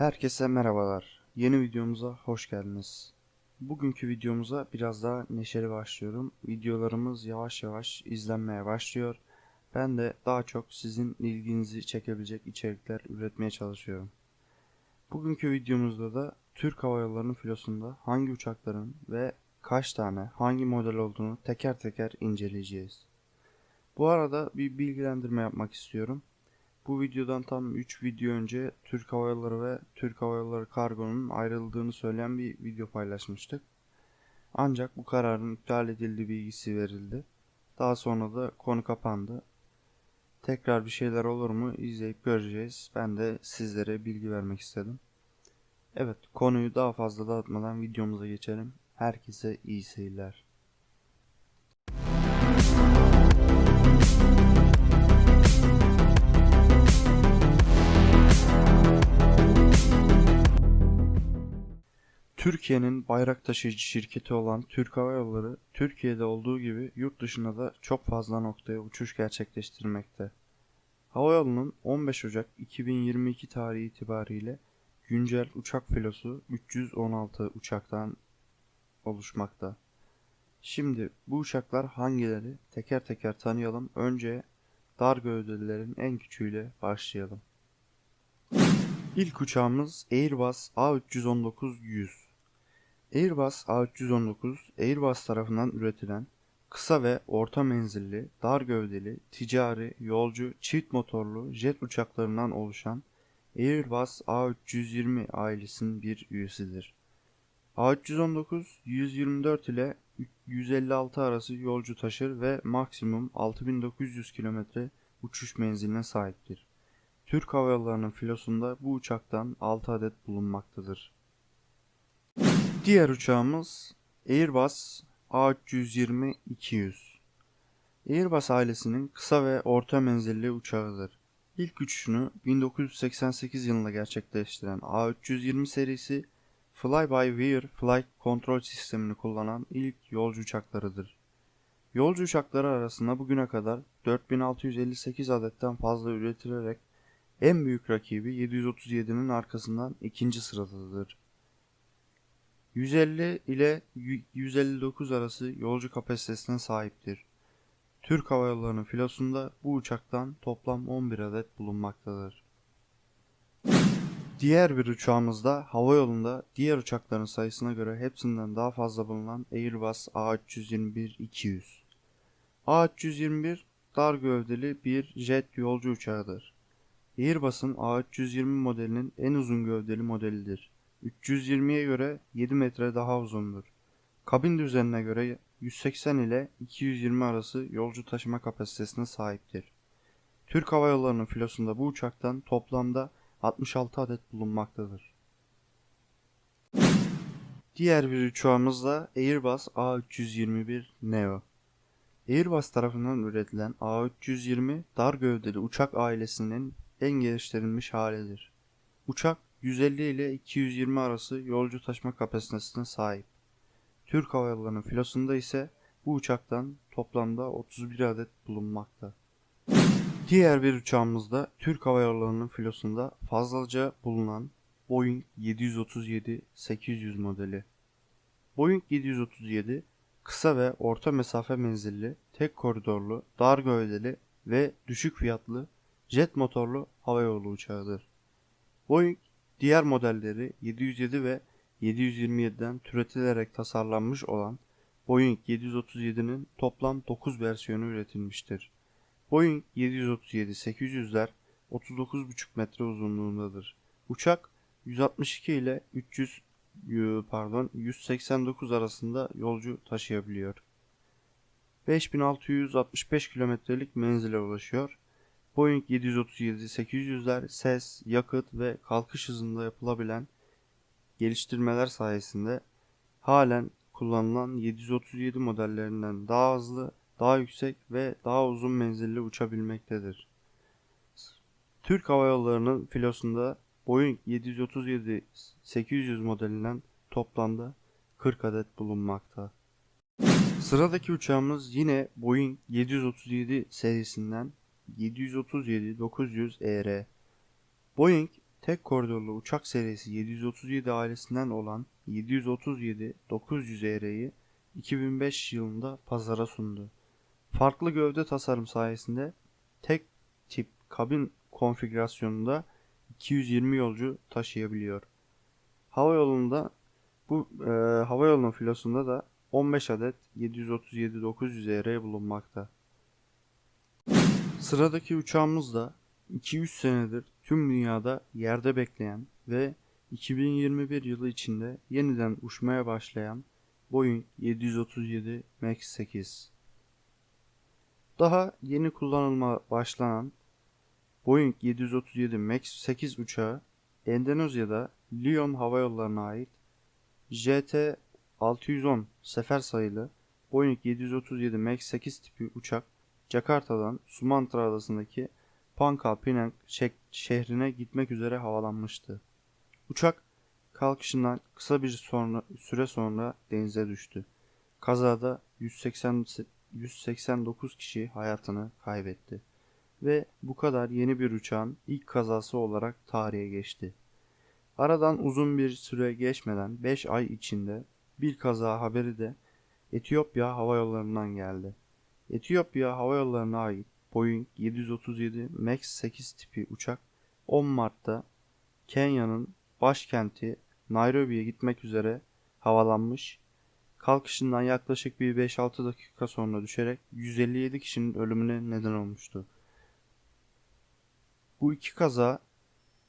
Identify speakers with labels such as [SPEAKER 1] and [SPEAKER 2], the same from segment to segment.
[SPEAKER 1] Herkese merhabalar. Yeni videomuza hoş geldiniz. Bugünkü videomuza biraz daha neşeli başlıyorum. Videolarımız yavaş yavaş izlenmeye başlıyor. Ben de daha çok sizin ilginizi çekebilecek içerikler üretmeye çalışıyorum. Bugünkü videomuzda da Türk Hava Yolları'nın filosunda hangi uçakların ve kaç tane hangi model olduğunu teker teker inceleyeceğiz. Bu arada bir bilgilendirme yapmak istiyorum. Bu videodan tam 3 video önce Türk Hava Yolları ve Türk Hava Yolları Kargo'nun ayrıldığını söyleyen bir video paylaşmıştık. Ancak bu kararın iptal edildiği bilgisi verildi. Daha sonra da konu kapandı. Tekrar bir şeyler olur mu izleyip göreceğiz. Ben de sizlere bilgi vermek istedim. Evet konuyu daha fazla dağıtmadan videomuza geçelim. Herkese iyi seyirler. Türkiye'nin bayrak taşıyıcı şirketi olan Türk Hava Yolları, Türkiye'de olduğu gibi yurt dışında da çok fazla noktaya uçuş gerçekleştirmekte. Hava yolunun 15 Ocak 2022 tarihi itibariyle güncel uçak filosu 316 uçaktan oluşmakta. Şimdi bu uçaklar hangileri teker teker tanıyalım. Önce dar gövdelilerin en küçüğüyle başlayalım. İlk uçağımız Airbus A319-100. Airbus A319, Airbus tarafından üretilen kısa ve orta menzilli, dar gövdeli, ticari, yolcu, çift motorlu jet uçaklarından oluşan Airbus A320 ailesinin bir üyesidir. A319 124 ile 156 arası yolcu taşır ve maksimum 6900 km uçuş menziline sahiptir. Türk Hava Yolları'nın filosunda bu uçaktan 6 adet bulunmaktadır. Diğer uçağımız Airbus A320-200. Airbus ailesinin kısa ve orta menzilli uçağıdır. İlk uçuşunu 1988 yılında gerçekleştiren A320 serisi Fly-by-Wire Flight Control sistemini kullanan ilk yolcu uçaklarıdır. Yolcu uçakları arasında bugüne kadar 4658 adetten fazla üretilerek en büyük rakibi 737'nin arkasından ikinci sıradadır. 150 ile 159 arası yolcu kapasitesine sahiptir. Türk Hava Yolları'nın filosunda bu uçaktan toplam 11 adet bulunmaktadır. Diğer bir uçağımızda hava yolunda diğer uçakların sayısına göre hepsinden daha fazla bulunan Airbus A321-200. A321 dar gövdeli bir jet yolcu uçağıdır. Airbus'un A320 modelinin en uzun gövdeli modelidir. 320'ye göre 7 metre daha uzundur. Kabin düzenine göre 180 ile 220 arası yolcu taşıma kapasitesine sahiptir. Türk Hava Yolları'nın filosunda bu uçaktan toplamda 66 adet bulunmaktadır. Diğer bir uçağımız da Airbus A321 Neo. Airbus tarafından üretilen A320 dar gövdeli uçak ailesinin en geliştirilmiş halidir. Uçak 150 ile 220 arası yolcu taşıma kapasitesine sahip. Türk Hava Yolları'nın filosunda ise bu uçaktan toplamda 31 adet bulunmakta. Diğer bir uçağımızda Türk Hava Yolları'nın filosunda fazlaca bulunan Boeing 737-800 modeli. Boeing 737 kısa ve orta mesafe menzilli, tek koridorlu, dar gövdeli ve düşük fiyatlı jet motorlu havayolu uçağıdır. Boeing diğer modelleri 707 ve 727'den türetilerek tasarlanmış olan Boeing 737'nin toplam 9 versiyonu üretilmiştir. Boeing 737-800'ler 39,5 metre uzunluğundadır. Uçak 162 ile 300 pardon 189 arasında yolcu taşıyabiliyor. 5665 kilometrelik menzile ulaşıyor. Boeing 737-800'ler ses, yakıt ve kalkış hızında yapılabilen geliştirmeler sayesinde halen kullanılan 737 modellerinden daha hızlı, daha yüksek ve daha uzun menzilli uçabilmektedir. Türk Hava Yolları'nın filosunda Boeing 737-800 modelinden toplamda 40 adet bulunmakta. Sıradaki uçağımız yine Boeing 737 serisinden 737-900 ER. Boeing tek koridorlu uçak serisi 737 ailesinden olan 737-900 ER'yi 2005 yılında pazara sundu. Farklı gövde tasarım sayesinde tek tip kabin konfigürasyonunda 220 yolcu taşıyabiliyor. Havayolunda bu e, havayolunun filosunda da 15 adet 737-900 ER bulunmakta. Sıradaki uçağımız da 2-3 senedir tüm dünyada yerde bekleyen ve 2021 yılı içinde yeniden uçmaya başlayan Boeing 737 MAX 8. Daha yeni kullanılma başlanan Boeing 737 MAX 8 uçağı Endonezya'da Lyon Havayolları'na ait JT 610 sefer sayılı Boeing 737 MAX 8 tipi uçak Jakarta'dan Sumatra adasındaki Pangkal Pinang şehrine gitmek üzere havalanmıştı. Uçak kalkışından kısa bir sonra, süre sonra denize düştü. Kazada 180, 189 kişi hayatını kaybetti ve bu kadar yeni bir uçağın ilk kazası olarak tarihe geçti. Aradan uzun bir süre geçmeden 5 ay içinde bir kaza haberi de Etiyopya Hava Yolları'ndan geldi. Etiyopya Hava Yolları'na ait Boeing 737 MAX 8 tipi uçak 10 Mart'ta Kenya'nın başkenti Nairobi'ye gitmek üzere havalanmış. Kalkışından yaklaşık bir 5-6 dakika sonra düşerek 157 kişinin ölümüne neden olmuştu. Bu iki kaza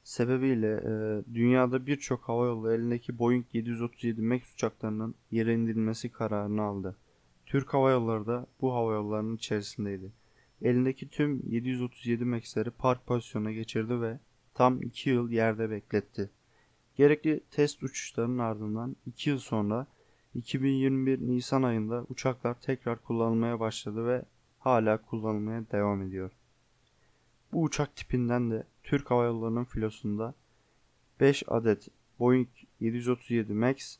[SPEAKER 1] sebebiyle e, dünyada birçok havayolu elindeki Boeing 737 MAX uçaklarının yere indirilmesi kararını aldı. Türk Hava Yolları da bu havayollarının içerisindeydi. Elindeki tüm 737 MAX'leri park pozisyonuna geçirdi ve tam 2 yıl yerde bekletti. Gerekli test uçuşlarının ardından 2 yıl sonra 2021 Nisan ayında uçaklar tekrar kullanılmaya başladı ve hala kullanılmaya devam ediyor. Bu uçak tipinden de Türk Hava Yolları'nın filosunda 5 adet Boeing 737 MAX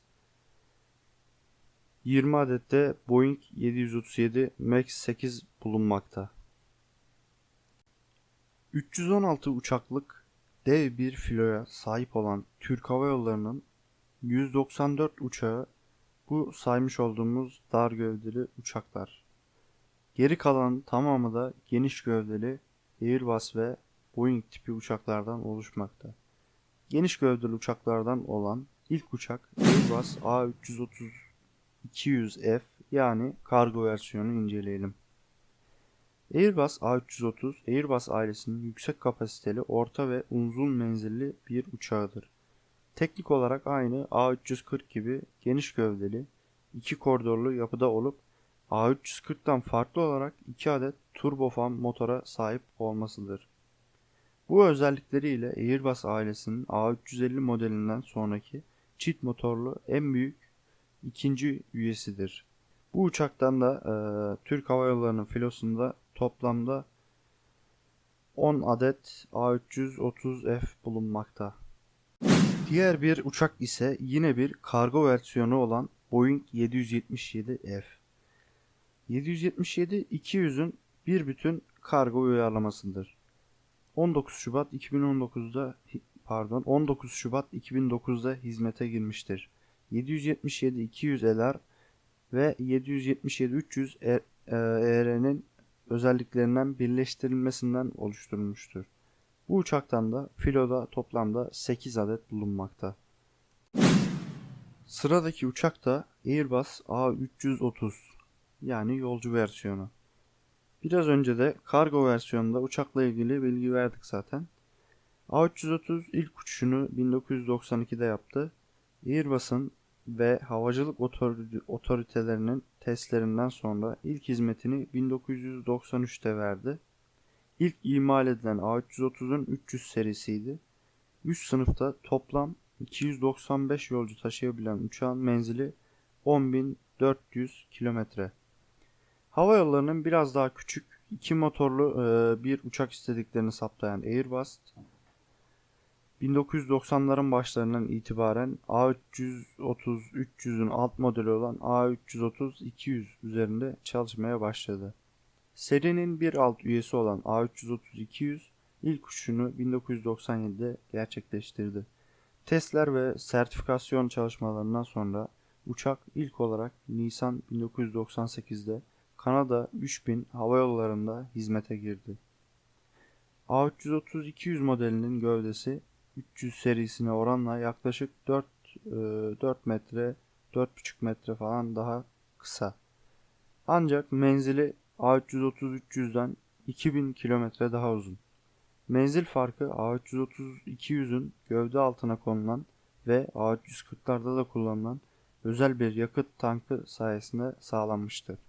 [SPEAKER 1] 20 adet de Boeing 737 MAX 8 bulunmakta. 316 uçaklık dev bir filoya sahip olan Türk Hava Yolları'nın 194 uçağı bu saymış olduğumuz dar gövdeli uçaklar. Geri kalan tamamı da geniş gövdeli Airbus ve Boeing tipi uçaklardan oluşmakta. Geniş gövdeli uçaklardan olan ilk uçak Airbus A330-200F yani kargo versiyonu inceleyelim. Airbus A330, Airbus ailesinin yüksek kapasiteli, orta ve uzun menzilli bir uçağıdır. Teknik olarak aynı A340 gibi geniş gövdeli, iki koridorlu yapıda olup A340'tan farklı olarak 2 adet turbofan motora sahip olmasıdır. Bu özellikleriyle Airbus ailesinin A350 modelinden sonraki çift motorlu en büyük ikinci üyesidir. Bu uçaktan da e, Türk Hava Yolları'nın filosunda toplamda 10 adet A330F bulunmakta. Diğer bir uçak ise yine bir kargo versiyonu olan Boeing 777F. 777-200'ün bir bütün kargo uyarlamasıdır. 19 Şubat 2019'da pardon 19 Şubat 2009'da hizmete girmiştir. 777-200 LR ve 777-300 ER'nin özelliklerinden birleştirilmesinden oluşturulmuştur. Bu uçaktan da filoda toplamda 8 adet bulunmakta. Sıradaki uçak da Airbus A330 yani yolcu versiyonu. Biraz önce de kargo versiyonunda uçakla ilgili bilgi verdik zaten. A330 ilk uçuşunu 1992'de yaptı. Airbus'un ve havacılık otoritelerinin testlerinden sonra ilk hizmetini 1993'te verdi. İlk imal edilen A330'un 300 serisiydi. Üst sınıfta toplam 295 yolcu taşıyabilen uçağın menzili 10.400 kilometre. Hava yollarının biraz daha küçük iki motorlu bir uçak istediklerini saptayan Airbus 1990'ların başlarından itibaren A330-300'ün alt modeli olan A330-200 üzerinde çalışmaya başladı. Serinin bir alt üyesi olan A330-200 ilk uçuşunu 1997'de gerçekleştirdi. Testler ve sertifikasyon çalışmalarından sonra uçak ilk olarak Nisan 1998'de Kanada 3000 hava yollarında hizmete girdi. A330-200 modelinin gövdesi 300 serisine oranla yaklaşık 4, e, 4 metre 4,5 metre falan daha kısa. Ancak menzili A330-300'den 2000 kilometre daha uzun. Menzil farkı A330-200'ün gövde altına konulan ve A340'larda da kullanılan özel bir yakıt tankı sayesinde sağlanmıştır.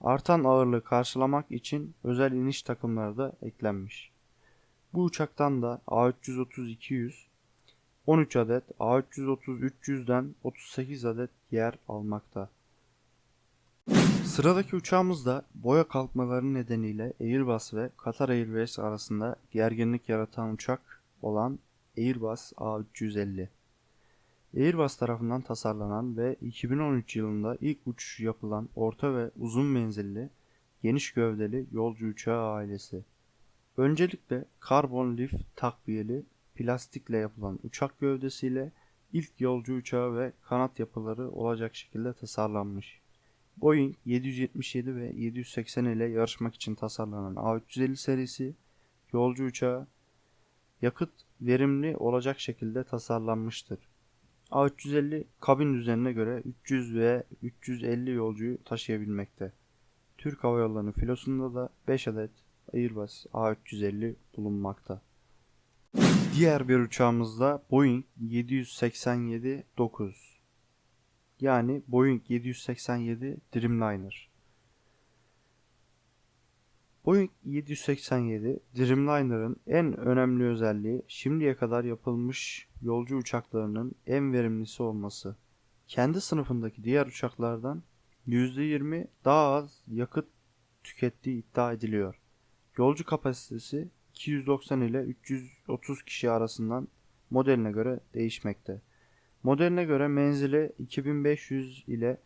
[SPEAKER 1] Artan ağırlığı karşılamak için özel iniş takımları da eklenmiş. Bu uçaktan da A330-200 13 adet, A330-300'den 38 adet yer almakta. Sıradaki uçağımız da boya kalkmaları nedeniyle Airbus ve Qatar Airways arasında gerginlik yaratan uçak olan Airbus A350. Airbus tarafından tasarlanan ve 2013 yılında ilk uçuş yapılan orta ve uzun menzilli geniş gövdeli yolcu uçağı ailesi. Öncelikle karbon lif takviyeli plastikle yapılan uçak gövdesiyle ilk yolcu uçağı ve kanat yapıları olacak şekilde tasarlanmış. Boeing 777 ve 780 ile yarışmak için tasarlanan A350 serisi yolcu uçağı yakıt verimli olacak şekilde tasarlanmıştır. A350 kabin düzenine göre 300 ve 350 yolcuyu taşıyabilmekte. Türk Hava Yolları filosunda da 5 adet Airbus A350 bulunmakta. Diğer bir uçağımız da Boeing 787-9 yani Boeing 787 Dreamliner. Boeing 787 Dreamliner'ın en önemli özelliği şimdiye kadar yapılmış yolcu uçaklarının en verimlisi olması. Kendi sınıfındaki diğer uçaklardan %20 daha az yakıt tükettiği iddia ediliyor. Yolcu kapasitesi 290 ile 330 kişi arasından modeline göre değişmekte. Modeline göre menzili 2500 ile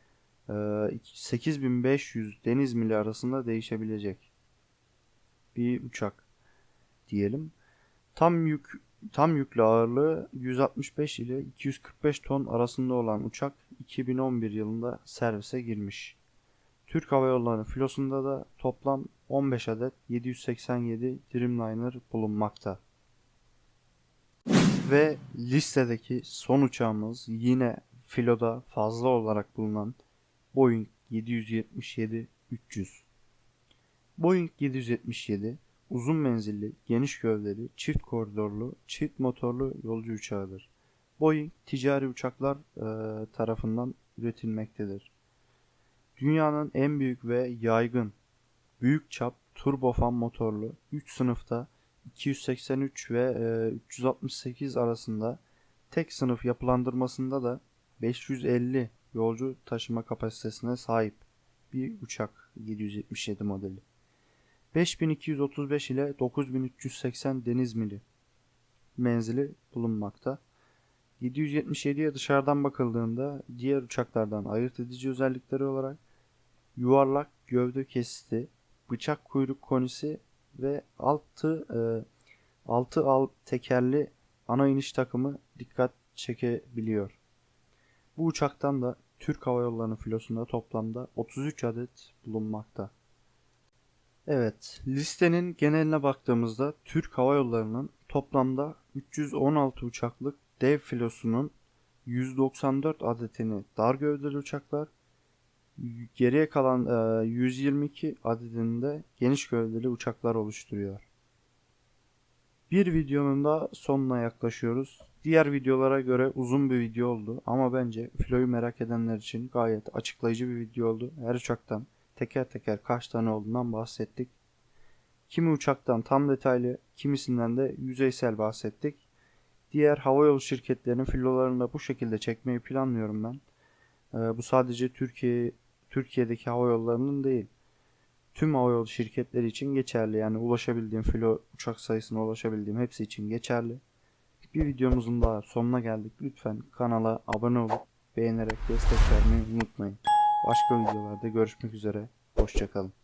[SPEAKER 1] 8500 deniz mili arasında değişebilecek bir uçak diyelim. Tam yük tam yüklü ağırlığı 165 ile 245 ton arasında olan uçak 2011 yılında servise girmiş. Türk Hava Yolları filosunda da toplam 15 adet 787 Dreamliner bulunmakta. Ve listedeki son uçağımız yine filoda fazla olarak bulunan Boeing 777-300. Boeing 777 uzun menzilli, geniş gövdeli, çift koridorlu, çift motorlu yolcu uçağıdır. Boeing ticari uçaklar e, tarafından üretilmektedir. Dünyanın en büyük ve yaygın büyük çap turbofan motorlu 3 sınıfta 283 ve e, 368 arasında tek sınıf yapılandırmasında da 550 yolcu taşıma kapasitesine sahip bir uçak 777 modeli. 5235 ile 9380 deniz mili menzili bulunmakta. 777'ye dışarıdan bakıldığında diğer uçaklardan ayırt edici özellikleri olarak yuvarlak gövde kesiti, bıçak kuyruk konisi ve altı e, altı alt tekerli ana iniş takımı dikkat çekebiliyor. Bu uçaktan da Türk Hava Yolları'nın filosunda toplamda 33 adet bulunmakta. Evet, listenin geneline baktığımızda Türk Hava Yolları'nın toplamda 316 uçaklık dev filosunun 194 adetini dar gövdeli uçaklar, geriye kalan 122 adedinde geniş gövdeli uçaklar oluşturuyor. Bir videonun da sonuna yaklaşıyoruz. Diğer videolara göre uzun bir video oldu ama bence filoyu merak edenler için gayet açıklayıcı bir video oldu. Her uçaktan teker teker kaç tane olduğundan bahsettik. Kimi uçaktan tam detaylı, kimisinden de yüzeysel bahsettik. Diğer havayolu şirketlerinin filolarını da bu şekilde çekmeyi planlıyorum ben. Ee, bu sadece Türkiye Türkiye'deki hava yollarının değil. Tüm havayolu şirketleri için geçerli. Yani ulaşabildiğim filo uçak sayısına ulaşabildiğim hepsi için geçerli. Bir videomuzun daha sonuna geldik. Lütfen kanala abone olup beğenerek destek vermeyi unutmayın. Başka videolarda görüşmek üzere. Hoşçakalın.